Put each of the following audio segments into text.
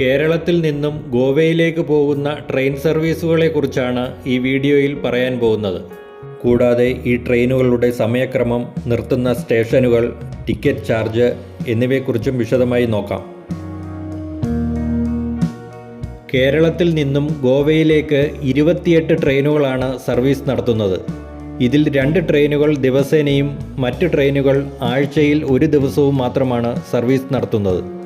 കേരളത്തിൽ നിന്നും ഗോവയിലേക്ക് പോകുന്ന ട്രെയിൻ സർവീസുകളെക്കുറിച്ചാണ് ഈ വീഡിയോയിൽ പറയാൻ പോകുന്നത്. കൂടാതെ ഈ ട്രെയിനുകളുടെ സമയക്രമം നിർത്തുന്ന സ്റ്റേഷനുകൾ ടിക്കറ്റ് ചാർജ് എന്നിവയെക്കുറിച്ചും വിശദമായി നോക്കാം. കേരളത്തിൽ നിന്നും ഗോവയിലേക്ക് ഇരുപത്തിയെട്ട് ട്രെയിനുകളാണ് സർവീസ് നടത്തുന്നത്. ഇതിൽ രണ്ട് ട്രെയിനുകൾ ദിവസേനയും മറ്റ് ട്രെയിനുകൾ ആഴ്ചയിൽ ഒരു ദിവസവും മാത്രമാണ് സർവീസ് നടത്തുന്നത്.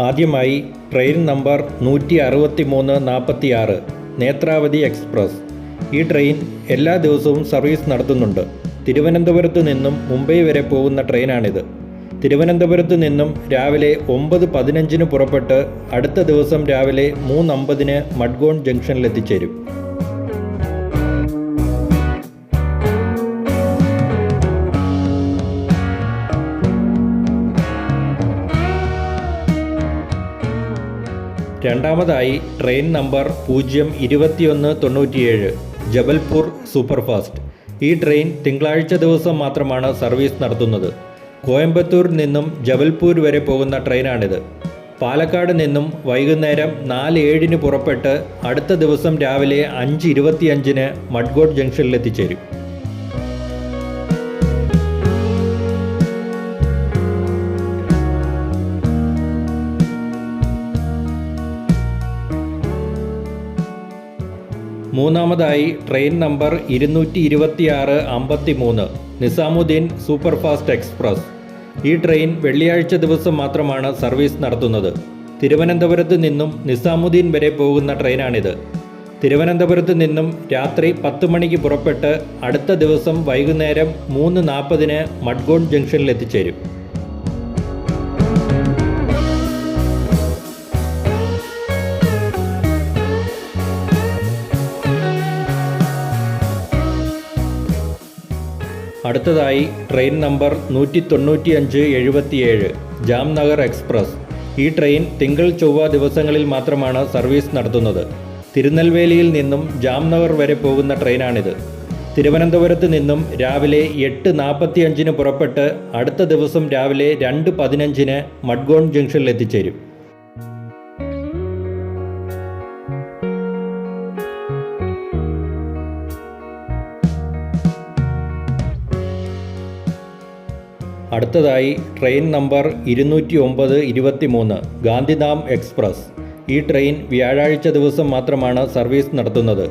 ആദ്യമായി ട്രെയിൻ നമ്പർ നൂറ്റി അറുപത്തി മൂന്ന് നാൽപ്പത്തി ആറ് നേത്രാവതി എക്സ്പ്രസ്. ഈ ട്രെയിൻ എല്ലാ ദിവസവും സർവീസ് നടത്തുന്നുണ്ട്. തിരുവനന്തപുരത്ത് നിന്നും മുംബൈ വരെ പോകുന്ന ട്രെയിനാണിത്. തിരുവനന്തപുരത്ത് നിന്നും രാവിലെ ഒമ്പത് പതിനഞ്ചിന് പുറപ്പെട്ട് അടുത്ത ദിവസം രാവിലെ മൂന്നമ്പതിന് മഡ്ഗോൺ ജംഗ്ഷനിൽ രണ്ടാമതായി ട്രെയിൻ നമ്പർ പൂജ്യം ഇരുപത്തിയൊന്ന് തൊണ്ണൂറ്റിയേഴ് ജബൽപൂർ സൂപ്പർഫാസ്റ്റ്. ഈ ട്രെയിൻ തിങ്കളാഴ്ച ദിവസം മാത്രമാണ് സർവീസ് നടത്തുന്നത്. കോയമ്പത്തൂർ നിന്നും ജബൽപൂർ വരെ പോകുന്ന ട്രെയിനാണിത്. പാലക്കാട് നിന്നും വൈകുന്നേരം നാല് ഏഴിന് പുറപ്പെട്ട് അടുത്ത ദിവസം രാവിലെ അഞ്ച് ഇരുപത്തിയഞ്ചിന് മഡ്ഗോഡ് ജംഗ്ഷനിൽ എത്തിച്ചേരും മൂന്നാമതായി ട്രെയിൻ നമ്പർ ഇരുന്നൂറ്റി ഇരുപത്തിയാറ് അമ്പത്തി മൂന്ന് നിസാമുദ്ദീൻ സൂപ്പർഫാസ്റ്റ് എക്സ്പ്രസ്. ഈ ട്രെയിൻ വെള്ളിയാഴ്ച ദിവസം മാത്രമാണ് സർവീസ് നടത്തുന്നത്. തിരുവനന്തപുരത്ത് നിന്നും നിസാമുദ്ദീൻ വരെ പോകുന്ന ട്രെയിനാണിത്. തിരുവനന്തപുരത്ത് നിന്നും രാത്രി പത്ത് മണിക്ക് പുറപ്പെട്ട് അടുത്ത ദിവസം വൈകുന്നേരം മൂന്ന് നാൽപ്പതിന് മഡ്ഗോൺ ജംഗ്ഷനിൽ എത്തിച്ചേരും അടുത്തതായി ട്രെയിൻ നമ്പർ നൂറ്റി തൊണ്ണൂറ്റിയഞ്ച് എഴുപത്തിയേഴ് ജാംനഗർ എക്സ്പ്രസ്. ഈ ട്രെയിൻ തിങ്കൾ ചൊവ്വ ദിവസങ്ങളിൽ മാത്രമാണ് സർവീസ് നടത്തുന്നത്. തിരുനെൽവേലിയിൽ നിന്നും ജാംനഗർ വരെ പോകുന്ന ട്രെയിനാണിത്. തിരുവനന്തപുരത്ത് നിന്നും രാവിലെ എട്ട് നാൽപ്പത്തിയഞ്ചിന് പുറപ്പെട്ട് അടുത്ത ദിവസം രാവിലെ രണ്ട് പതിനഞ്ചിന് മഡ്ഗോൺ ജംഗ്ഷനിൽ എത്തിച്ചേരും അടുത്തതായി ട്രെയിൻ നമ്പർ ഇരുന്നൂറ്റി ഒമ്പത് ഇരുപത്തി മൂന്ന് ഗാന്ധിധാം എക്സ്പ്രസ്. ഈ ട്രെയിൻ വ്യാഴാഴ്ച ദിവസം മാത്രമാണ് സർവീസ് നടത്തുന്നത്.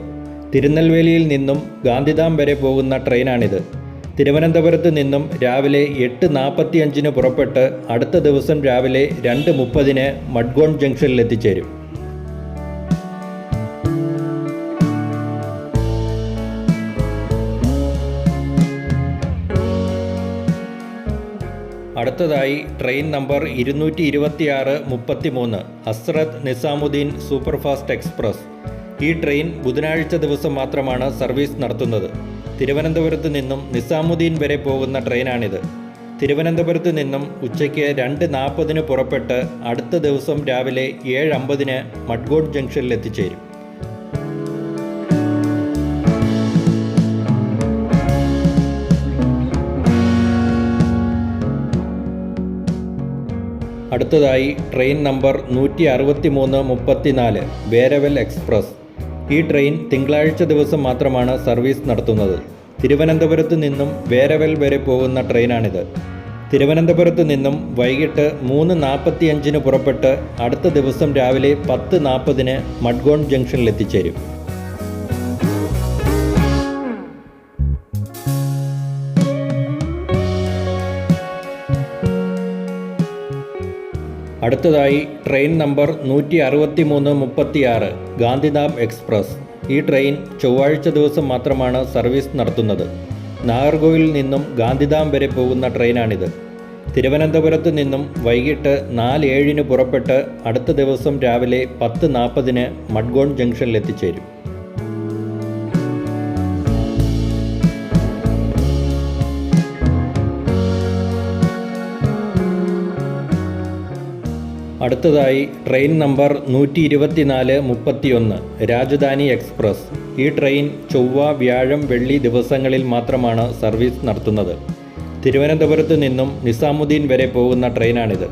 തിരുനെൽവേലിയിൽ നിന്നും ഗാന്ധിധാം വരെ പോകുന്ന ട്രെയിനാണിത്. തിരുവനന്തപുരത്ത് നിന്നും രാവിലെ എട്ട് നാൽപ്പത്തിയഞ്ചിന് പുറപ്പെട്ട് അടുത്ത ദിവസം രാവിലെ രണ്ട് മുപ്പതിന് മഡ്ഗോൺ ജംഗ്ഷനിൽ എത്തിച്ചേരും അടുത്തതായി ട്രെയിൻ നമ്പർ ഇരുന്നൂറ്റി ഇരുപത്തിയാറ് മുപ്പത്തി മൂന്ന് ഹസ്രത് നിസാമുദ്ദീൻ സൂപ്പർഫാസ്റ്റ് എക്സ്പ്രസ്. ഈ ട്രെയിൻ ബുധനാഴ്ച ദിവസം മാത്രമാണ് സർവീസ് നടത്തുന്നത്. തിരുവനന്തപുരത്ത് നിന്നും നിസാമുദ്ദീൻ വരെ പോകുന്ന ട്രെയിനാണിത്. തിരുവനന്തപുരത്ത് നിന്നും ഉച്ചയ്ക്ക് രണ്ട് നാൽപ്പതിന് പുറപ്പെട്ട് അടുത്ത ദിവസം രാവിലെ ഏഴ് അമ്പതിന് മഡ്ഗോഡ് ജംഗ്ഷനിൽ എത്തിച്ചേരും അടുത്തതായി ട്രെയിൻ നമ്പർ നൂറ്റി അറുപത്തി മൂന്ന് മുപ്പത്തിനാല് വേരവൽ എക്സ്പ്രസ്. ഈ ട്രെയിൻ തിങ്കളാഴ്ച ദിവസം മാത്രമാണ് സർവീസ് നടത്തുന്നത്. തിരുവനന്തപുരത്ത് നിന്നും വേരവൽ വരെ പോകുന്ന ട്രെയിനാണിത്. തിരുവനന്തപുരത്ത് നിന്നും വൈകിട്ട് മൂന്ന് നാൽപ്പത്തിയഞ്ചിന് പുറപ്പെട്ട് അടുത്ത ദിവസം രാവിലെ പത്ത് നാൽപ്പതിന് മഡ്ഗോൺ ജംഗ്ഷനിൽ അടുത്തതായി ട്രെയിൻ നമ്പർ നൂറ്റി അറുപത്തി മൂന്ന് മുപ്പത്തിയാറ് ഗാന്ധിധാം എക്സ്പ്രസ്. ഈ ട്രെയിൻ ചൊവ്വാഴ്ച ദിവസം മാത്രമാണ് സർവീസ് നടത്തുന്നത്. നാഗർകോവിൽ നിന്നും ഗാന്ധിധാം വരെ പോകുന്ന ട്രെയിനാണിത്. തിരുവനന്തപുരത്ത് നിന്നും വൈകിട്ട് നാല് ഏഴിന് പുറപ്പെട്ട് അടുത്ത ദിവസം രാവിലെ പത്ത് നാൽപ്പതിന് മഡ്ഗോൺ ജംഗ്ഷനിൽ അടുത്തതായി ട്രെയിൻ നമ്പർ നൂറ്റി ഇരുപത്തിനാല് മുപ്പത്തിയൊന്ന് രാജധാനി എക്സ്പ്രസ്. ഈ ട്രെയിൻ ചൊവ്വ വ്യാഴം വെള്ളി ദിവസങ്ങളിൽ മാത്രമാണ് സർവീസ് നടത്തുന്നത്. തിരുവനന്തപുരത്ത് നിന്നും നിസാമുദ്ദീൻ വരെ പോകുന്ന ട്രെയിനാണിത്.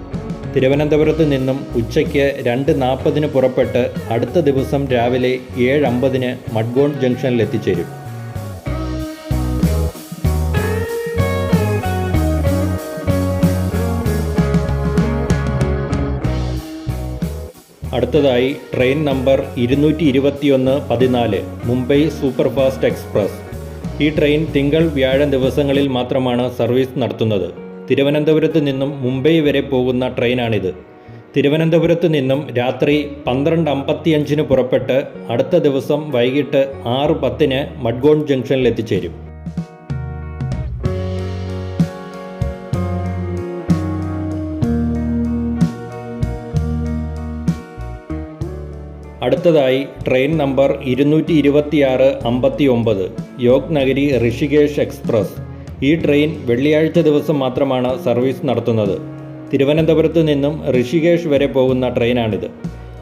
തിരുവനന്തപുരത്ത് നിന്നും ഉച്ചയ്ക്ക് രണ്ട് നാൽപ്പതിന് പുറപ്പെട്ട് അടുത്ത ദിവസം രാവിലെ ഏഴ് അമ്പതിന് മഡ്ഗോൺ ജംഗ്ഷനിൽ എത്തിച്ചേരും അടുത്തതായി ട്രെയിൻ നമ്പർ ഇരുന്നൂറ്റി ഇരുപത്തിയൊന്ന് പതിനാല് മുംബൈ സൂപ്പർഫാസ്റ്റ് എക്സ്പ്രസ്. ഈ ട്രെയിൻ തിങ്കൾ വ്യാഴം ദിവസങ്ങളിൽ മാത്രമാണ് സർവീസ് നടത്തുന്നത്. തിരുവനന്തപുരത്ത് നിന്നും മുംബൈ വരെ പോകുന്ന ട്രെയിനാണിത്. തിരുവനന്തപുരത്ത് നിന്നും രാത്രി പന്ത്രണ്ട് അമ്പത്തിയഞ്ചിന് പുറപ്പെട്ട് അടുത്ത ദിവസം വൈകിട്ട് ആറ് പത്തിന് മഡ്ഗോൺ ജംഗ്ഷനിൽ എത്തിച്ചേരും അടുത്തതായി ട്രെയിൻ നമ്പർ ഇരുന്നൂറ്റി ഇരുപത്തിയാറ് അമ്പത്തി ഒമ്പത് യോഗ് നഗരി ഋഷികേഷ് എക്സ്പ്രസ്. ഈ ട്രെയിൻ വെള്ളിയാഴ്ച ദിവസം മാത്രമാണ് സർവീസ് നടത്തുന്നത്. തിരുവനന്തപുരത്ത് നിന്നും ഋഷികേഷ് വരെ പോകുന്ന ട്രെയിനാണിത്.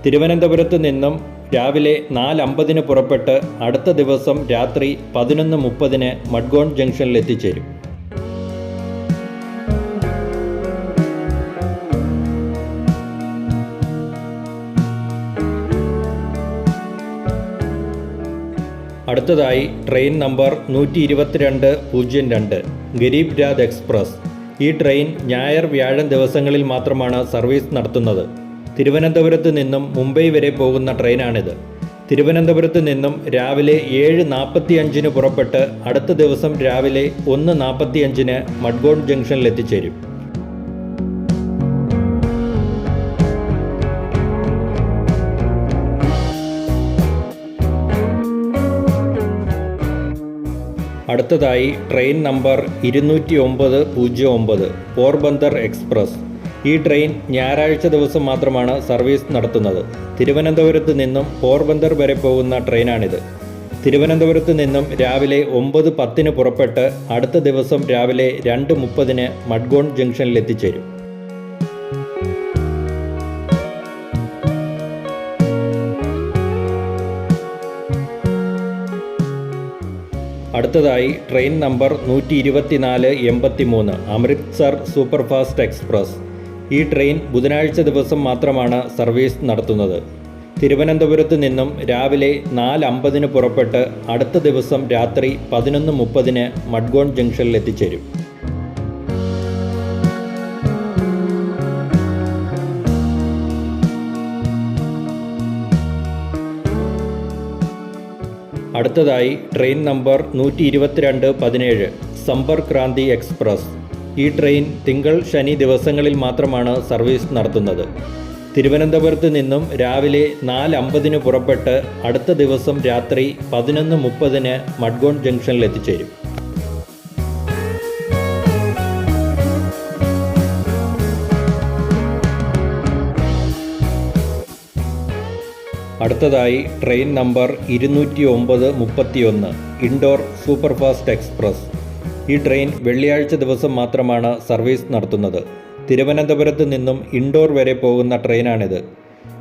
തിരുവനന്തപുരത്ത് നിന്നും രാവിലെ നാല് അമ്പതിന് പുറപ്പെട്ട് അടുത്ത ദിവസം രാത്രി പതിനൊന്ന് മുപ്പതിന് മഡ്ഗോൺ ജംഗ്ഷനിൽ എത്തിച്ചേരും അടുത്തതായി ട്രെയിൻ നമ്പർ നൂറ്റി ഇരുപത്തിരണ്ട് പൂജ്യം രണ്ട് ഗരീബ് രാജ് എക്സ്പ്രസ്. ഈ ട്രെയിൻ ഞായർ വ്യാഴം ദിവസങ്ങളിൽ മാത്രമാണ് സർവീസ് നടത്തുന്നത്. തിരുവനന്തപുരത്ത് നിന്നും മുംബൈ വരെ പോകുന്ന ട്രെയിനാണിത്. തിരുവനന്തപുരത്ത് നിന്നും രാവിലെ ഏഴ് നാൽപ്പത്തി അഞ്ചിന് പുറപ്പെട്ട് അടുത്ത ദിവസം രാവിലെ ഒന്ന് നാൽപ്പത്തി അഞ്ചിന് മഡ്ഗോൺ ജംഗ്ഷനിൽ എത്തിച്ചേരും അടുത്തതായി ട്രെയിൻ നമ്പർ ഇരുന്നൂറ്റി ഒമ്പത് പൂജ്യം ഒമ്പത് പോർബന്ദർ എക്സ്പ്രസ്. ഈ ട്രെയിൻ ഞായറാഴ്ച ദിവസം മാത്രമാണ് സർവീസ് നടത്തുന്നത്. തിരുവനന്തപുരത്ത് നിന്നും പോർബന്ദർ വരെ പോകുന്ന ട്രെയിനാണിത്. തിരുവനന്തപുരത്ത് നിന്നും രാവിലെ ഒമ്പത് പത്തിന് പുറപ്പെട്ട് അടുത്ത ദിവസം രാവിലെ രണ്ട് മുപ്പതിന് മഡ്ഗോൺ ജംഗ്ഷനിൽ എത്തിച്ചേരും അടുത്തതായി ട്രെയിൻ നമ്പർ നൂറ്റി ഇരുപത്തിനാല് എൺപത്തി മൂന്ന് അമൃത്സർ സൂപ്പർഫാസ്റ്റ് എക്സ്പ്രസ്. ഈ ട്രെയിൻ ബുധനാഴ്ച ദിവസം മാത്രമാണ് സർവീസ് നടത്തുന്നത്. തിരുവനന്തപുരത്ത് നിന്നും രാവിലെ നാല് അമ്പതിന് പുറപ്പെട്ട് അടുത്ത ദിവസം രാത്രി പതിനൊന്ന് മുപ്പതിന് മഡ്ഗോൺ ജംഗ്ഷനിൽ എത്തിച്ചേരും അടുത്തതായി ട്രെയിൻ നമ്പർ നൂറ്റി ഇരുപത്തിരണ്ട് പതിനേഴ് സമ്പർക്ക് ക്രാന്തി എക്സ്പ്രസ്. ഈ ട്രെയിൻ തിങ്കൾ ശനി ദിവസങ്ങളിൽ മാത്രമാണ് സർവീസ് നടത്തുന്നത്. തിരുവനന്തപുരത്ത് നിന്നും രാവിലെ നാല് അമ്പതിന് പുറപ്പെട്ട് അടുത്ത ദിവസം രാത്രി പതിനൊന്ന് മുപ്പതിന് മഡ്ഗോൺ ജംഗ്ഷനിൽ എത്തിച്ചേരും അടുത്തതായി ട്രെയിൻ നമ്പർ ഇരുന്നൂറ്റി ഒമ്പത് മുപ്പത്തിയൊന്ന് ഇൻഡോർ സൂപ്പർഫാസ്റ്റ് എക്സ്പ്രസ്. ഈ ട്രെയിൻ വെള്ളിയാഴ്ച ദിവസം മാത്രമാണ് സർവീസ് നടത്തുന്നത്. തിരുവനന്തപുരത്ത് നിന്നും ഇൻഡോർ വരെ പോകുന്ന ട്രെയിനാണിത്.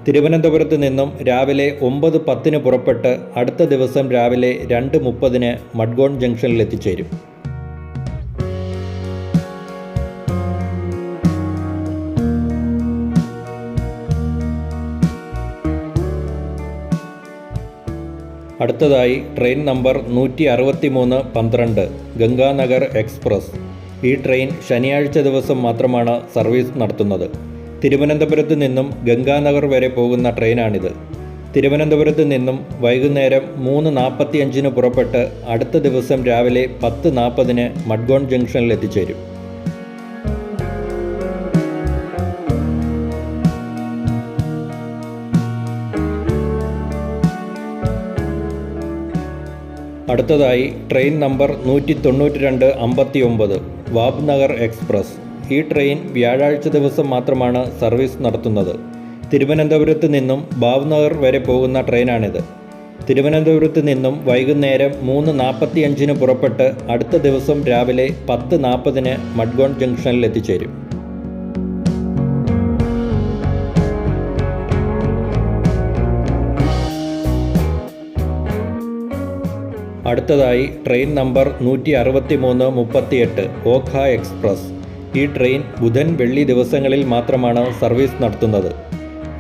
തിരുവനന്തപുരത്ത് നിന്നും രാവിലെ ഒമ്പത് പത്തിന് പുറപ്പെട്ട് അടുത്ത ദിവസം രാവിലെ രണ്ട് മുപ്പതിന് മഡ്ഗോൺ ജംഗ്ഷനിൽ എത്തിച്ചേരും. അടുത്തതായി ട്രെയിൻ നമ്പർ നൂറ്റി അറുപത്തി മൂന്ന് പന്ത്രണ്ട് ഗംഗാനഗർ എക്സ്പ്രസ്. ഈ ട്രെയിൻ ശനിയാഴ്ച ദിവസം മാത്രമാണ് സർവീസ് നടത്തുന്നത്. തിരുവനന്തപുരത്ത് നിന്നും ഗംഗാനഗർ വരെ പോകുന്ന ട്രെയിനാണിത്. തിരുവനന്തപുരത്ത് നിന്നും വൈകുന്നേരം മൂന്ന് നാൽപ്പത്തി അഞ്ചിന് പുറപ്പെട്ട് അടുത്ത ദിവസം രാവിലെ പത്ത് നാൽപ്പതിന് മഡ്ഗോൺ ജംഗ്ഷനിൽ എത്തിച്ചേരും. അടുത്തതായി ട്രെയിൻ നമ്പർ നൂറ്റി തൊണ്ണൂറ്റി രണ്ട് അമ്പത്തി ഒമ്പത് വാബ് നഗർ എക്സ്പ്രസ്. ഈ ട്രെയിൻ വ്യാഴാഴ്ച ദിവസം മാത്രമാണ് സർവീസ് നടത്തുന്നത്. തിരുവനന്തപുരത്ത് നിന്നും ഭാവ്നഗർ വരെ പോകുന്ന ട്രെയിനാണിത്. തിരുവനന്തപുരത്ത് നിന്നും വൈകുന്നേരം മൂന്ന് നാൽപ്പത്തിയഞ്ചിന് പുറപ്പെട്ട് അടുത്ത ദിവസം രാവിലെ പത്ത് നാൽപ്പതിന് മഡ്ഗോൺ ജംഗ്ഷനിൽ എത്തിച്ചേരും അടുത്തതായി ട്രെയിൻ നമ്പർ നൂറ്റി അറുപത്തി മൂന്ന് മുപ്പത്തിയെട്ട് ഓഖ എക്സ്പ്രസ്. ഈ ട്രെയിൻ ബുധൻ വെള്ളി ദിവസങ്ങളിൽ മാത്രമാണ് സർവീസ് നടത്തുന്നത്.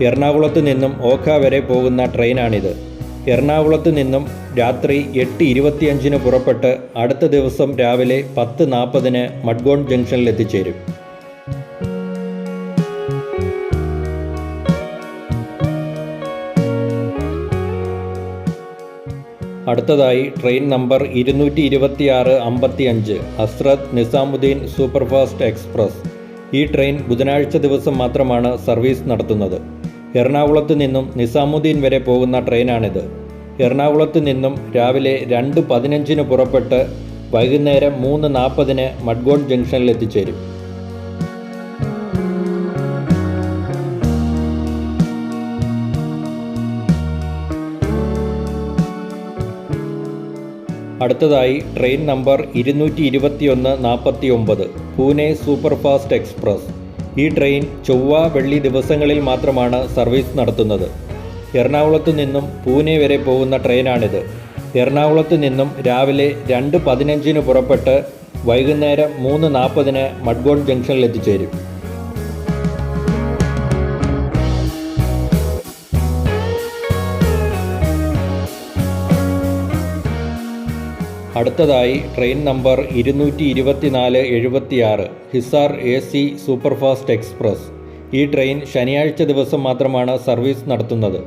എറണാകുളത്ത് നിന്നും ഓഖ വരെ പോകുന്ന ട്രെയിനാണിത്. എറണാകുളത്ത് നിന്നും രാത്രി എട്ട് ഇരുപത്തിയഞ്ചിന് പുറപ്പെട്ട് അടുത്ത ദിവസം രാവിലെ പത്ത് നാൽപ്പതിന് മഡ്ഗോൺ ജംഗ്ഷനിൽ എത്തിച്ചേരും അടുത്തതായി ട്രെയിൻ നമ്പർ ഇരുന്നൂറ്റി ഇരുപത്തിയാറ് അമ്പത്തി അഞ്ച് ഹസ്രത് നിസാമുദ്ദീൻ സൂപ്പർഫാസ്റ്റ് എക്സ്പ്രസ്. ഈ ട്രെയിൻ ബുധനാഴ്ച ദിവസം മാത്രമാണ് സർവീസ് നടത്തുന്നത്. എറണാകുളത്ത് നിന്നും നിസാമുദ്ദീൻ വരെ പോകുന്ന ട്രെയിനാണിത്. എറണാകുളത്ത് നിന്നും രാവിലെ രണ്ട് പതിനഞ്ചിന് പുറപ്പെട്ട് വൈകുന്നേരം മൂന്ന് നാൽപ്പതിന് മഡ്ഗോൺ ജംഗ്ഷനിൽ എത്തിച്ചേരും അടുത്തതായി ട്രെയിൻ നമ്പർ ഇരുന്നൂറ്റി ഇരുപത്തിയൊന്ന് നാൽപ്പത്തി ഒമ്പത് പൂനെ സൂപ്പർഫാസ്റ്റ് എക്സ്പ്രസ്. ഈ ട്രെയിൻ ചൊവ്വ വെള്ളി ദിവസങ്ങളിൽ മാത്രമാണ് സർവീസ് നടത്തുന്നത്. എറണാകുളത്ത് നിന്നും പൂനെ വരെ പോകുന്ന ട്രെയിനാണിത്. എറണാകുളത്ത് നിന്നും രാവിലെ രണ്ട് പതിനഞ്ചിന് പുറപ്പെട്ട് വൈകുന്നേരം മൂന്ന് നാൽപ്പതിന് മഡ്ഗോൺ ജംഗ്ഷനിൽ എത്തിച്ചേരും അടുത്തതായി ട്രെയിൻ നമ്പർ ഇരുന്നൂറ്റി ഇരുപത്തിനാല് എഴുപത്തിയാറ് Hisar A C superfast express. ഈ ട്രെയിൻ ശനിയാഴ്ച ദിവസം മാത്രമാണ് സർവീസ് നടത്തുന്നത്.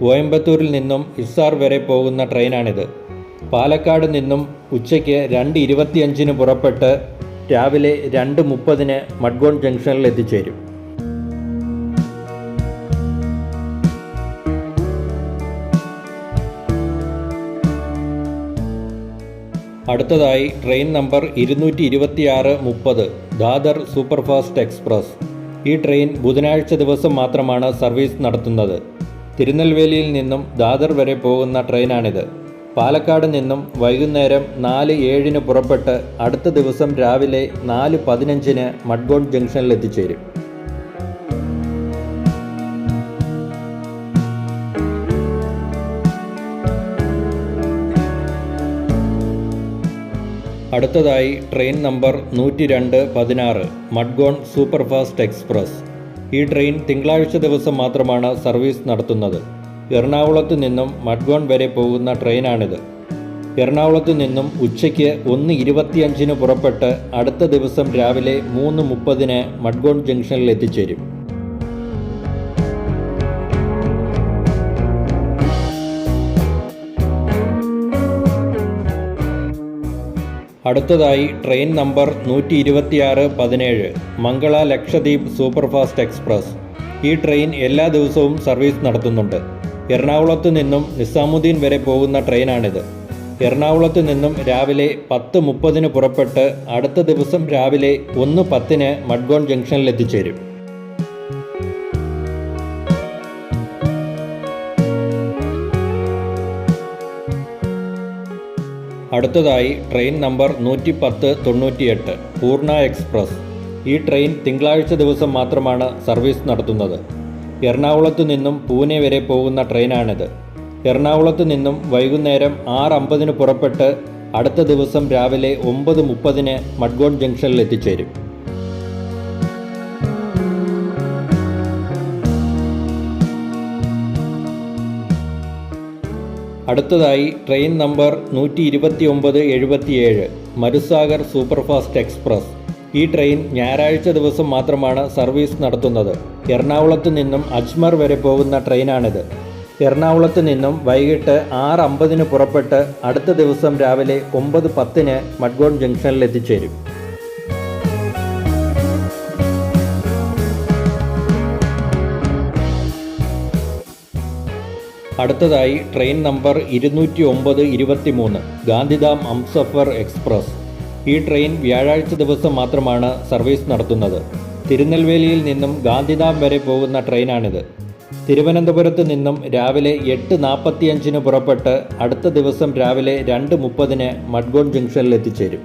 കോയമ്പത്തൂരിൽ നിന്നും ഹിസാർ വരെ പോകുന്ന ട്രെയിനാണിത്. പാലക്കാട് നിന്നും ഉച്ചയ്ക്ക് രണ്ട് ഇരുപത്തിയഞ്ചിന് പുറപ്പെട്ട് രാവിലെ രണ്ട് മുപ്പതിന് മഡ്ഗോൺ ജംഗ്ഷനിൽ എത്തിച്ചേരും. അടുത്തതായി ട്രെയിൻ നമ്പർ ഇരുന്നൂറ്റി ഇരുപത്തിയാറ് മുപ്പത് ദാദർ സൂപ്പർഫാസ്റ്റ് എക്സ്പ്രസ്. ഈ ട്രെയിൻ ബുധനാഴ്ച ദിവസം മാത്രമാണ് സർവീസ് നടത്തുന്നത്. തിരുനെൽവേലിയിൽ നിന്നും ദാദർ വരെ പോകുന്ന ട്രെയിനാണിത്. പാലക്കാട് നിന്നും വൈകുന്നേരം നാല് ഏഴിന് പുറപ്പെട്ട് അടുത്ത ദിവസം രാവിലെ നാല് പതിനഞ്ചിന് മഡ്ഗോൺ ജംഗ്ഷനിൽ എത്തിച്ചേരും അടുത്തതായി ട്രെയിൻ നമ്പർ നൂറ്റി രണ്ട് പതിനാറ് മഡ്ഗോൺ സൂപ്പർഫാസ്റ്റ് എക്സ്പ്രസ്. ഈ ട്രെയിൻ തിങ്കളാഴ്ച ദിവസം മാത്രമാണ് സർവീസ് നടത്തുന്നത്. എറണാകുളത്ത് നിന്നും മഡ്ഗോൺ വരെ പോകുന്ന ട്രെയിനാണിത്. എറണാകുളത്ത് നിന്നും ഉച്ചയ്ക്ക് ഒന്ന് ഇരുപത്തിയഞ്ചിന് പുറപ്പെട്ട് അടുത്ത ദിവസം രാവിലെ മൂന്ന് മുപ്പതിന് മഡ്ഗോൺ ജംഗ്ഷനിൽ എത്തിച്ചേരും. അടുത്തതായി ട്രെയിൻ നമ്പർ നൂറ്റി ഇരുപത്തിയാറ് പതിനേഴ് മംഗള ലക്ഷദ്വീപ് സൂപ്പർഫാസ്റ്റ് എക്സ്പ്രസ്. ഈ ട്രെയിൻ എല്ലാ ദിവസവും സർവീസ് നടത്തുന്നുണ്ട്. എറണാകുളത്ത് നിന്നും നിസാമുദ്ദീൻ വരെ പോകുന്ന ട്രെയിനാണിത്. എറണാകുളത്ത് നിന്നും രാവിലെ പത്ത് മുപ്പതിന് പുറപ്പെട്ട് അടുത്ത ദിവസം രാവിലെ ഒന്ന് പത്തിന് മഡ്ഗോൺ ജംഗ്ഷനിൽ എത്തിച്ചേരും അടുത്തതായി ട്രെയിൻ നമ്പർ നൂറ്റി പത്ത് തൊണ്ണൂറ്റിയെട്ട് പൂർണ എക്സ്പ്രസ്. ഈ ട്രെയിൻ തിങ്കളാഴ്ച ദിവസം മാത്രമാണ് സർവീസ് നടത്തുന്നത്. എറണാകുളത്ത് നിന്നും പൂനെ വരെ പോകുന്ന ട്രെയിനാണിത്. എറണാകുളത്ത് നിന്നും വൈകുന്നേരം ആറ് അമ്പതിന് പുറപ്പെട്ട് അടുത്ത ദിവസം രാവിലെ ഒമ്പത് മുപ്പതിന് മഡ്ഗോൺ ജംഗ്ഷനിൽ എത്തിച്ചേരും അടുത്തതായി ട്രെയിൻ നമ്പർ നൂറ്റി ഇരുപത്തി ഒമ്പത് എഴുപത്തിയേഴ് മരുസാഗർ സൂപ്പർഫാസ്റ്റ് എക്സ്പ്രസ്. ഈ ട്രെയിൻ ഞായറാഴ്ച ദിവസം മാത്രമാണ് സർവീസ് നടത്തുന്നത്. എറണാകുളത്ത് നിന്നും അജ്മർ വരെ പോകുന്ന ട്രെയിനാണിത്. എറണാകുളത്ത് നിന്നും വൈകിട്ട് ആറ് അമ്പതിന് പുറപ്പെട്ട് അടുത്ത ദിവസം രാവിലെ ഒമ്പത് പത്തിന് മഡ്ഗോൺ ജംഗ്ഷനിൽ എത്തിച്ചേരും അടുത്തതായി ട്രെയിൻ നമ്പർ ഇരുന്നൂറ്റി ഒമ്പത് ഇരുപത്തി മൂന്ന് ഗാന്ധിധാം അംസഫർ എക്സ്പ്രസ്. ഈ ട്രെയിൻ വ്യാഴാഴ്ച ദിവസം മാത്രമാണ് സർവീസ് നടത്തുന്നത്. തിരുനെൽവേലിയിൽ നിന്നും ഗാന്ധിധാം വരെ പോകുന്ന ട്രെയിനാണിത്. തിരുവനന്തപുരത്ത് നിന്നും രാവിലെ എട്ട് നാൽപ്പത്തിയഞ്ചിന് പുറപ്പെട്ട് അടുത്ത ദിവസം രാവിലെ രണ്ട് മുപ്പതിന് മഡ്ഗോൺ ജംഗ്ഷനിൽ എത്തിച്ചേരും